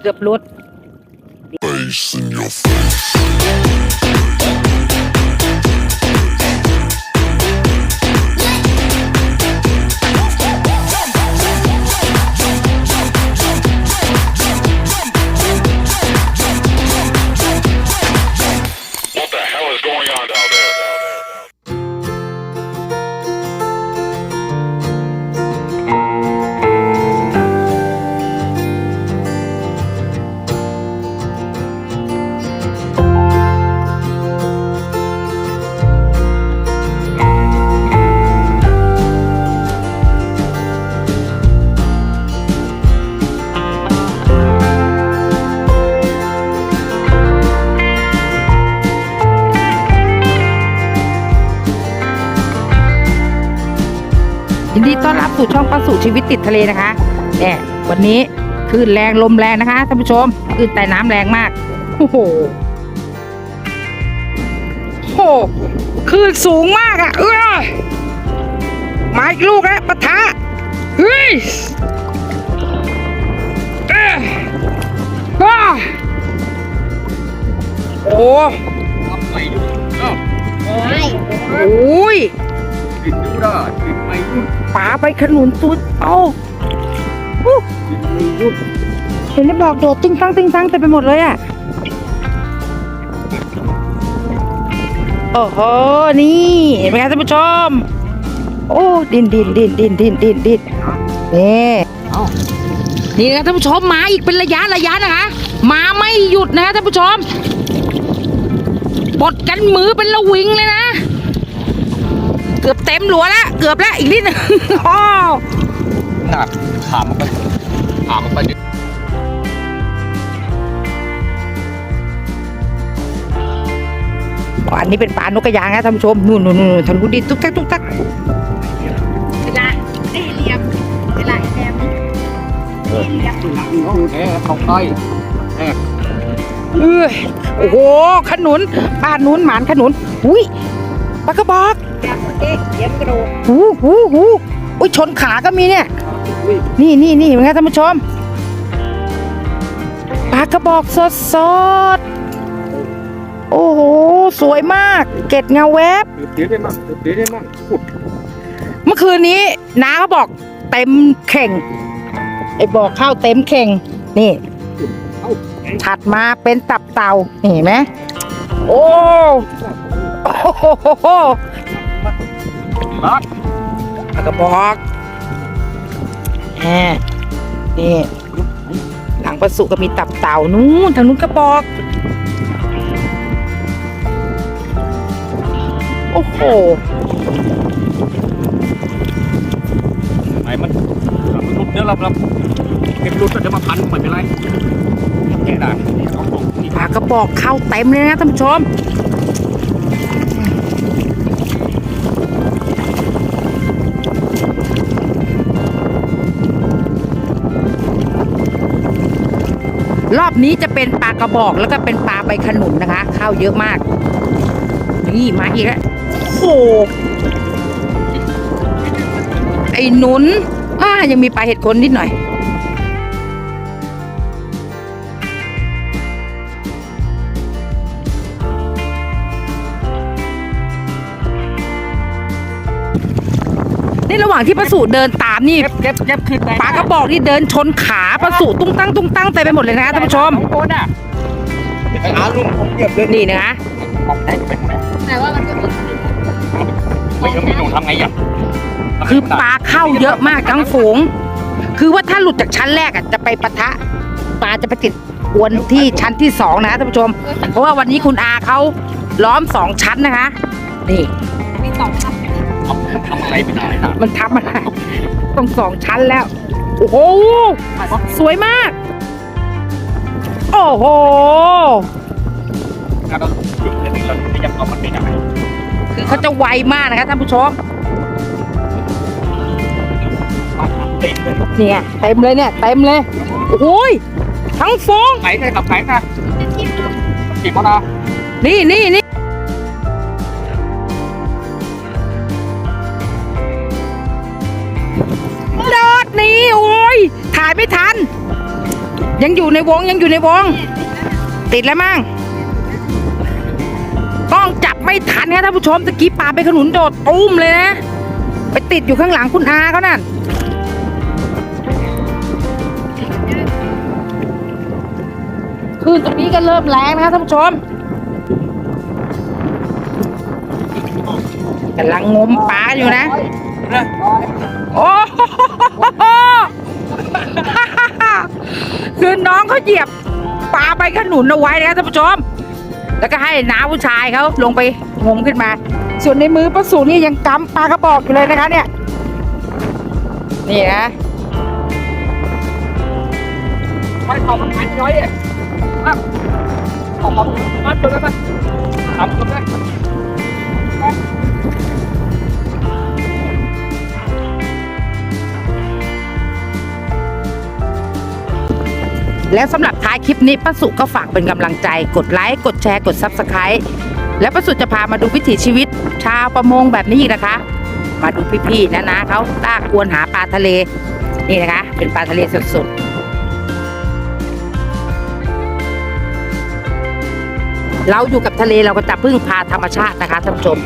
เกือบรุด Face in your face. ยินดีต้อนรับสู่ช่องป้าสู่ชีวิตติดทะเลนะคะเนี่ยวันนี้คลื่นแรงลมแรงนะคะท่านผู้ชมคลื่นแต่น้ำแรงมากโอ้โหโอ้โหคลื่นสูงมากอะ่ะเออมาอีกลูกแล้วปะทะเฮ้ยเอ้ยอ้าโอ้ไปดูเอ้าโอ้ย ปิดดูได้ปิดไม่ดูป๋าไปขนุนตุดเอาอู้ปิดไม่ดูเห็นได้บอกโดดติ้งตั้งติ้งตั้งเต็มไปหมดเลยอะ โอ้โห นี่เห็นไหมคะท่านผู้ชม โอ้ดินดินดินดินดินดินดินนี่เอานี่นะท่านผู้ชมมาอีกเป็นระยะระยะนะคะ มาไม่หยุดนะท่านผู้ชมบดกันมือเป็นระวิงเลยนะ กือบเต็มหลัวแล้วเกือบแล้วอีกนิดนึงอ้อหนักถามมันไปถามมันไปดิอันนี้เป็นปลานกกระยางนะท่านผู้ชมนู่นนู่นนู่นทะลุดินตุ๊กตักตุ๊กตักเวลาได้เรียมเวลาแอมได้เรียมแค่เขาไปแค่เอ้ยโอ้โหขนุนบ้านนู้นหมานขนุนอุ้ยปลากระบอก แอมเด็กเยี่ยมกระโดดหูหูหูอุ้ยชนขาก็มีเนี่ย นี่นี่นี่เป็นไงท่านผู้ชมปลากระบอกสดสดโอ้โห สวยมาก เกล็ดเงาแวบเดี๋ยวได้มั่งเดี๋ยวได้มั่งขุดเมื่อคืนนี้น้าเขาบอกเต็มเข่ง ไอ้บอกข้าวเต็มเข่ง นี่ถัดมาเป็นตับเต่านี่เห็นไหมโอ้โห รัดปากกระบอกแหมนี่หลังประสุก็มีตับเต่านู้นทางนู้นกระบอก โอ้โหไหนมันมันรุดเดี๋ยวเราเราเก็บรุดแล้วเดี๋ยวมาพันมันเป็นไรแก้ได้เอาของนี่ปลากระบอกเข้าเต็มเลยนะท่านผู้ชม รอบนี้จะเป็นปลากระบอกแล้วก็เป็นปลาใบขนุนนะคะ ข้าวเยอะมาก นี่มาอีกแล้วโอ้โหไอ้หนุนอ่ายังมีปลาเห็ดคนนิดหน่อยางที่ประสูเดินตามนี่เก็บเก็บเก็บขึ้นไปปลากระบอกนี่เดินชนขาประสูตุ้งตั้งตุ้งตั้งเต็มไปหมดเลยนะคะท่านผู้ชมโอ้น่ะอาลุงผมเก็บเลยนี่นะคะของแท้เป็นไงแต่ว่ามันก็มีไม่ต้องมีหนูทำไงอะคือปลาเข้าเยอะมากทั้งฝูง คือว่าถ้าหลุดจากชั้นแรกอะจะไปปะทะปลาจะไปติดอวนที่ชั้นที่สองนะคะท่านผู้ชม เพราะว่าวันนี้คุณอาเขาล้อมสองชั้นนะคะ นี่มีสองครับ ทำทำอะไรไม่ได้นะมันทำอะไรต้องสองชั้นแล้ว โอ้โห สวยมาก โอ้โหถ้าเราหยุดเลยเราจะยังเอามันไม่ได้คือเขาจะไวมากนะคะท่านผู้ชมติดเลยเนี่ยเต็มเลยเนี่ยเต็มเลยโอ้โหยทั้งฟงไหนเลยกับไหนนะเป็นที่เราจีบมานะนี่นี่นี่โดดหนี่ายไม่ทัน ยังอยู่ในวงยังอยู่ในวง ติดแล้วมั้งกล้องจับไม่ทันครับท่านผู้ชมตะกี้ปลาไปขนุนโดดตุ้มเลยนะ ไปติดอยู่ข้างหลังคุณอาเขานั่นคลื่นตรงนี้ก็เริ่มแรงนะครับท่านผู้ชมกำลังงมปลาอยู่นะ โอ้โห คือน้องเขาเหยียบปลาใบขนุนเอาไว้นะครับท่านผู้ชม แล้วก็ให้น้าผู้ชายเขาลงไปงมขึ้นมา ส่วนในมือป้าสูนี่ยังกำปลากระบอกอยู่เลยนะคะเนี่ย นี่นะไปต่อมันพันย้อยอะครับต่อมันพันตัวแล้วมั้ยทำตัวได้ แล้วสำหรับท้ายคลิปนี้ป้าสุก็ฝากเป็นกำลังใจ กดไลค์กดแชร์กดซับสไคร b ์แล้วป้าสุจะพามาดูวิถีชีวิต ชาวประมงแบบนี้อีกนะคะ มาดูพี่ๆนะนะเขาลากอวนหาปลาทะเล นี่นะคะ เป็นปลาทะเลสดๆเราอยู่กับทะเลเราก็จะพึ่งพาธรรมชาตินะคะท่านผู้ชม